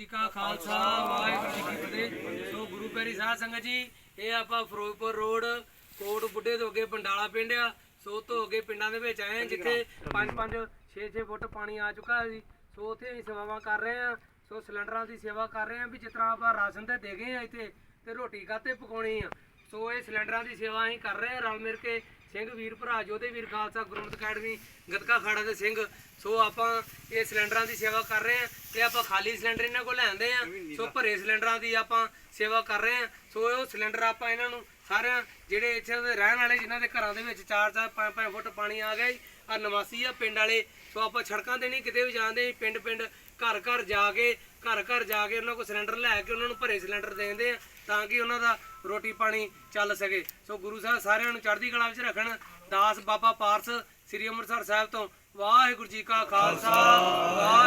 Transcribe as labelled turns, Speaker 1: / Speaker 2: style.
Speaker 1: ਜੀ ਕਾ ਖਾਲਸਾ, ਵਾਹਿਗੁਰੂ ਜੀ ਕੀ ਫਤਿਹ। ਸੋ ਗੁਰੂ ਪਿਆਰੀ ਸਾਧ ਸੰਗਤ ਜੀ, ਇਹ ਆਪਾਂ ਫਿਰੋਜ਼ਪੁਰ ਰੋਡ, ਕੋਟ ਬੁੱਢੇ ਤੋਂ ਅੱਗੇ ਪੰਡਾਲਾ ਪਿੰਡ ਆ। ਸੋ ਉਹ ਤੋਂ ਅੱਗੇ ਪਿੰਡਾਂ ਦੇ ਵਿੱਚ ਆਏ ਆ ਜਿੱਥੇ 5 5 6 6 ਫੁੱਟ ਪਾਣੀ ਆ ਚੁੱਕਾ ਜੀ। ਸੋ ਉੱਥੇ ਅਸੀਂ ਸੇਵਾਵਾਂ ਕਰ ਰਹੇ ਆ ਸੋ ਸਿਲੰਡਰਾਂ ਦੀ ਸੇਵਾ ਕਰ ਰਹੇ ਆ ਵੀ ਜਿਸ ਤਰ੍ਹਾਂ ਆਪਾਂ ਰਾਸ਼ਨ ਤੇ ਦੇ ਗਏ ਆ ਇੱਥੇ ਤੇ ਰੋਟੀ ਕਾਤੇ ਪਕਾਉਣੀ ਆ। ਸੋ ਇਹ ਸਿਲੰਡਰਾਂ ਦੀ ਸੇਵਾ ਅਸੀਂ ਕਰ ਰਹੇ ਆ ਰਲ ਮਿਲ ਕੇ ਸਿੰਘ ਵੀਰ ਭਰਾ ਜੋਧੇ ਵੀਰ ਖਾਲਸਾ ਗੁਰਮਤਿ ਅਕੈਡਮੀ ਗਤਕਾ ਖਾੜਾ ਦੇ ਸਿੰਘ। ਸੋ ਆਪਾਂ ਇਹ ਸਿਲੰਡਰਾਂ ਦੀ ਸੇਵਾ ਕਰ ਰਹੇ ਆ ਤੇ ਆਪਾਂ ਖਾਲੀ ਸਿਲੰਡਰ ਇਹਨਾਂ ਕੋਲ ਲੈਂਦੇ ਆ ਸੋ ਭਰੇ ਸਿਲੰਡਰਾਂ ਦੀ ਆਪਾਂ ਸੇਵਾ ਕਰ ਰਹੇ ਆ ਸੋ ਉਹ ਸਿਲੰਡਰ ਆਪਾਂ ਇਹਨਾਂ ਨੂੰ ਸਾਰਿਆਂ ਜਿਹੜੇ ਇੱਥੇ ਦੇ ਰਹਿਣ ਵਾਲੇ ਜਿਨ੍ਹਾਂ ਦੇ ਘਰਾਂ ਦੇ ਵਿੱਚ 4-4 5-5 ਫੁੱਟ ਪਾਣੀ ਆ ਗਿਆ ਆ ਨਿਵਾਸੀ ਆ ਪਿੰਡ ਵਾਲੇ। ਸੋ ਆਪਾਂ ਸੜਕਾਂ ਤੇ ਨਹੀਂ ਕਿਤੇ ਵੀ ਜਾਂਦੇ ਪਿੰਡ ਪਿੰਡ ਘਰ ਘਰ ਜਾ ਕੇ ਘਰ ਘਰ ਜਾ ਕੇ ਉਹਨਾਂ ਕੋਲ ਸਿਲੰਡਰ ਲੈ ਕੇ ਉਹਨਾਂ ਨੂੰ ਭਰੇ ਸਿਲੰਡਰ ਦੇ ਦਿੰਦੇ ਆ ਤਾਂ ਕਿ ਉਹਨਾਂ ਦਾ ਰੋਟੀ ਪਾਣੀ ਚੱਲ ਸਕੇ। ਸੋ ਗੁਰੂ ਸਾਹਿਬ ਸਾਰਿਆਂ ਨੂੰ ਚੜ੍ਹਦੀ ਕਲਾ ਵਿੱਚ ਰੱਖਣ। ਦਾਸ ਬਾਬਾ ਪਾਰਸ ਸ੍ਰੀ ਅੰਮ੍ਰਿਤਸਰ ਸਾਹਿਬ ਤੋਂ। ਵਾਹਿਗੁਰੂ ਜੀ ਕਾ ਖਾਲਸਾ ਵਾਹਿਗੁਰੂ